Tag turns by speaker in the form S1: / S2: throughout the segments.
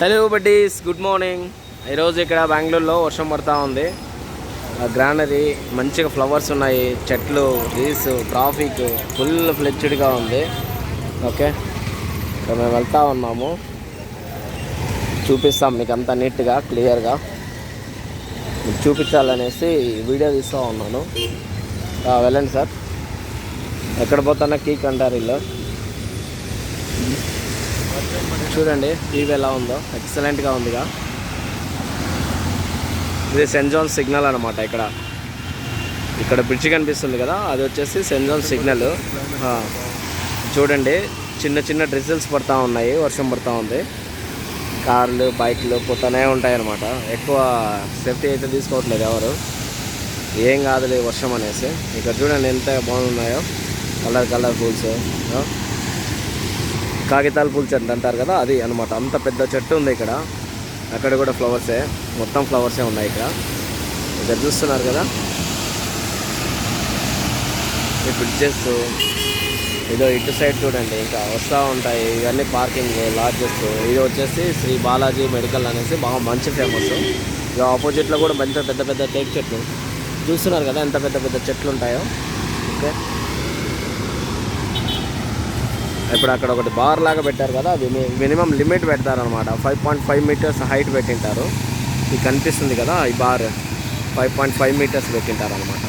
S1: Hello buddies good morning ఈరోజు ఇక్కడ బెంగళూరులో వర్షం పడతా ఉంది. గ్రానరీ మంచిగా ఫ్లవర్స్ ఉన్నాయి. చెట్లు ట్రీస్ ట్రాఫిక్ ఫుల్ ఫ్లెచ్డ్గా ఉంది. ఓకే ఇక్కడ మేము వెళ్తా ఉన్నాము. చూపిస్తాం మీకు అంతా నీట్గా క్లియర్గా. మీకు చూపించాలనేసి వీడియో తీస్తూ ఉన్నాను. వెళ్ళండి సార్. ఎక్కడ పోతున్నా కీ కంటారు ఇల్లు చూడండి టీవీ ఎలా ఉందో. ఎక్సలెంట్గా ఉందిగా. ఇది సెంట్ జాన్ సిగ్నల్ అనమాట ఇక్కడ. ఇక్కడ బ్రిడ్జ్ కనిపిస్తుంది కదా అది వచ్చేసి సెంట్ జాన్ సిగ్నల్ చూడండి చిన్న చిన్న డ్రిజిల్స్ పడతా ఉన్నాయి వర్షం పడతా ఉంది. కార్లు బైక్లు పోతూనే ఉంటాయి అనమాట ఎక్కువ సేఫ్టీ అయితే తీసుకోవట్లేదు ఎవరు. ఏం కాదులే వర్షం అనేసి. ఇక్కడ చూడండి ఎంత బాగున్నాయో. కలర్ కలర్ ఫూల్స్ కాగితాల పూల చెట్టు అంటారు కదా అది అనమాట. అంత పెద్ద చెట్టు ఉంది ఇక్కడ. అక్కడ కూడా ఫ్లవర్సే మొత్తం ఫ్లవర్సే ఉన్నాయి ఇక్కడ. ఇక్కడ చూస్తున్నారు కదా? ఈ బ్రిడ్జెస్ ఇదో ఇటు సైడ్ చూడండి. ఇంకా వస్తూ ఉంటాయి. ఇవన్నీ పార్కింగ్ లాడ్జెస్ ఇది వచ్చేసి శ్రీ బాలాజీ మెడికల్ అనేసి బాగా మంచి ఫేమస్ ఇక ఆపోజిట్లో కూడా మంచి పెద్ద పెద్ద టేక్ చెట్లు. చూస్తున్నారు కదా ఎంత పెద్ద పెద్ద చెట్లు ఉంటాయో? ఓకే. ఇప్పుడు అక్కడ ఒకటి బార్ లాగా పెట్టారు కదా అది మినిమం లిమిట్ పెడతారనమాట five point five meters height పెట్టింటారు. ఇది కనిపిస్తుంది కదా ఈ bar. Five point five meters పెట్టింటారు అనమాట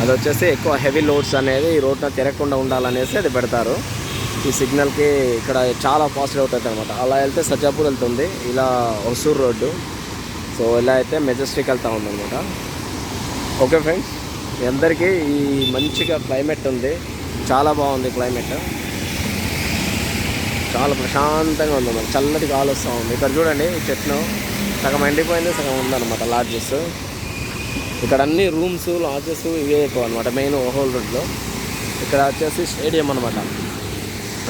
S1: అది వచ్చేసి ఎక్కువ హెవీ లోడ్స్ అనేది ఈ రోడ్న తిరగకుండా ఉండాలనేసి అది పెడతారు. ఈ సిగ్నల్కి ఇక్కడ చాలా ఫాస్ట్ అవుతుంది అనమాట అలా వెళ్తే సజ్జాపూర్ వెళ్తుంది ఇలా హొసూర్ రోడ్డు. సో ఇలా అయితే మెజెస్టిక్ వెళ్తూ ఉందన్నమాట. ఓకే ఫ్రెండ్స్ మీ అందరికీ ఈ మంచిగా క్లైమేట్ ఉంది. చాలా బాగుంది క్లైమేట్ చాలా ప్రశాంతంగా ఉంది మనకి చల్లటి గాలి వస్తూ ఉంది. ఇక్కడ చూడండి ఈ చెట్లు. సగం ఎండిపోయింది సగం ఉందన్నమాట లాడ్జెస్ ఇక్కడ అన్ని రూమ్స్ లాడ్జెస్ ఇవే ఎక్కువ అనమాట మెయిన్ హోల్ రోడ్లో ఇక్కడ వచ్చేసి స్టేడియం అనమాట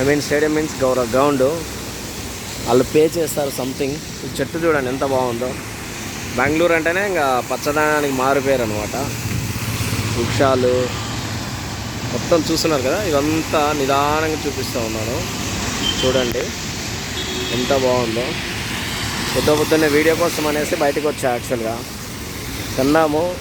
S1: ఐ మీన్ స్టేడియం మీన్స్ గౌరవ గ్రౌండ్ వాళ్ళు పే చేస్తారు సంథింగ్ ఈ చెట్టు చూడండి ఎంత బాగుందో. బెంగళూరు అంటేనే ఇంకా పచ్చదనానికి మారిపోయారు అనమాట వృక్షాలు మొత్తం చూస్తున్నారు కదా ఇదంతా నిదానంగా చూపిస్తూ ఉన్నాను. చూడండి ఎంత బాగుందో. పొద్దు పొద్దున్నే వీడియో కోసం అనేసి బయటకు వచ్చా యాక్చువల్గా తిన్నాము.